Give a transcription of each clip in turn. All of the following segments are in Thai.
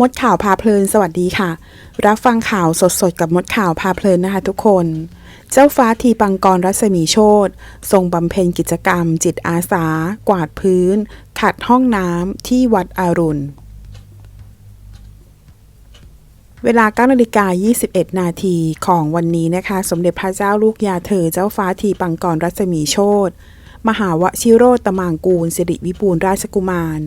มดข่าวพาเพลินสวัสดีค่ะ รับฟังข่าวสดๆ กับมดข่าวพาเพลินนะคะทุกคน เจ้าฟ้าทีปังกรรัศมีโชตทรงบำเพ็ญกิจกรรม จิตอาสา กวาดพื้น ขัดห้องน้ำที่วัดอารุณ เวลา9นาฬิกา21 นาทีของวันนี้นะคะ สมเด็จพระเจ้าลูกยาเธอเจ้าฟ้าทีปังกรรัศมีโชตมหาวชิโรตมางกูลสิริวิปูลราชกุมาร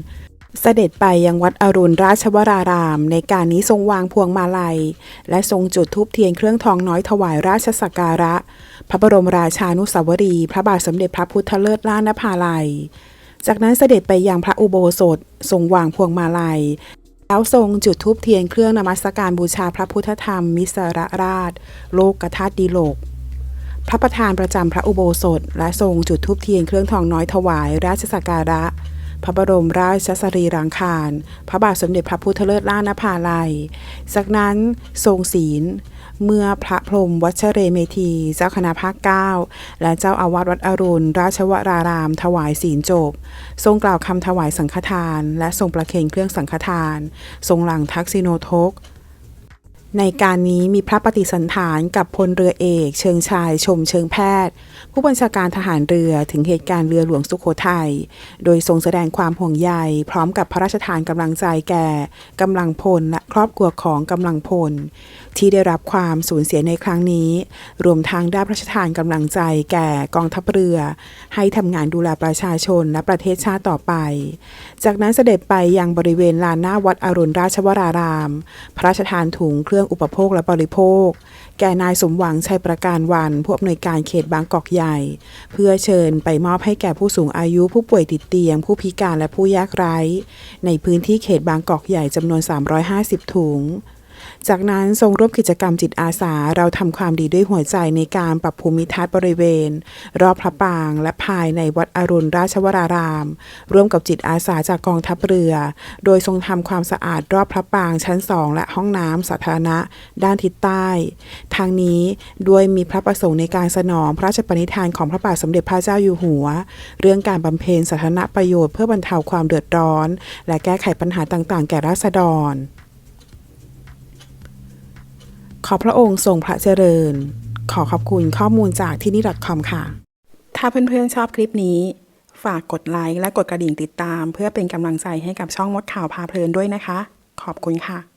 เสด็จไปยังวัดอรุณราชวราราม ในการนี้ทรงวางพวงมาลัย และทรงจุดธูปเทียนเครื่องทองน้อยถวายราชสักการะ พระบรมราชานุสาวรี พระบาทสมเด็จพระพุทธเลิศล้านนภาลัย จากนั้นเสด็จไปยังพระอุโบสถ ทรงวางพวงมาลัย แล้วทรงจุดธูปเทียนเครื่องนมัสการบูชาพระพุทธธรรม มิสรราช โลกธาตุดีโลกพระประธานประจำพระอุโบสถ และทรงจุดธูปเทียนเครื่องทองน้อยถวายราชสักการะ พระบรมราชสรีรางคาร พระบาทสมเด็จพระพุทธเลิศล่านภาลัยจากนั้นทรงศีล เมื่อพระพรหมวัชเรเมธี เจ้าคณะภาคเก้าและเจ้าอาวาสวัดอรุณ ราชวราราม ถวายศีลจบ ทรงกล่าวคำถวายสังฆทาน และทรงประเคนเครื่องสังฆทาน ทรงหลังทักษิโนทก ในการนี้มีพระปฏิสันฐานกับพลเรือเอก เชิงชายชมเชิงแพทย์ ผู้บัญชาการทหารเรือถึงเหตุการณ์เรือหลวงสุโขทัย โดยทรงแสดงความห่วงใย พร้อมกับพระราชทานกำลังใจแก่กำลังพลและครอบครัวของกำลังพล ที่ได้รับความสูญเสียในครั้งนี้ รวมทั้งได้พระราชทานกำลังใจแก่กองทัพเรือ ให้ทำงานดูแลประชาชนและประเทศชาติต่อไป จากนั้นเสด็จไปยังบริเวณลานหน้าวัดอรุณราชวราราม พระราชทานถุงเครื่องอุปโภคและบริโภค แก่นายสมหวังชัยประการวันผู้อำนวยการเขตบางกอกใหญ่ เพื่อเชิญไปมอบให้แก่ผู้สูงอายุผู้ป่วยติดเตียง ผู้พิการและผู้ยากไร้ ในพื้นที่เขตบางกอกใหญ่จำนวน 350 ถุง จากนั้นทรงร่วมกิจกรรมจิตอาสาเราทำความดีด้วยหัวใจในการปรับภูมิทัศน์บริเวณ รอบพระปรางและภายในวัดอรุณราชวราราม ร่วมกับจิตอาสาจากกองทัพเรือ โดยทรงทำความสะอาดรอบพระปรางชั้นสองและห้องน้ำสาธารณะ ด้านทิศใต้ ทางนี้ด้วยมีพระประสงค์ในการสนองพระราชปณิธานของพระบาทสมเด็จพระเจ้าอยู่หัว เรื่องการบำเพ็ญสาธารณประโยชน์เพื่อบรรเทาความเดือดร้อน และแก้ไขปัญหาต่างๆ แก่ราษฎร ขอพระองค์ทรงพระเจริญ ขอขอบคุณข้อมูลจากที่นี่ .com ค่ะ ถ้าเพื่อนๆชอบคลิปนี้ ฝากกดไลค์และกดกระดิ่งติดตาม เพื่อเป็นกำลังใจให้กับช่องมดข่าวพาเพลินด้วยนะคะ ขอบคุณค่ะ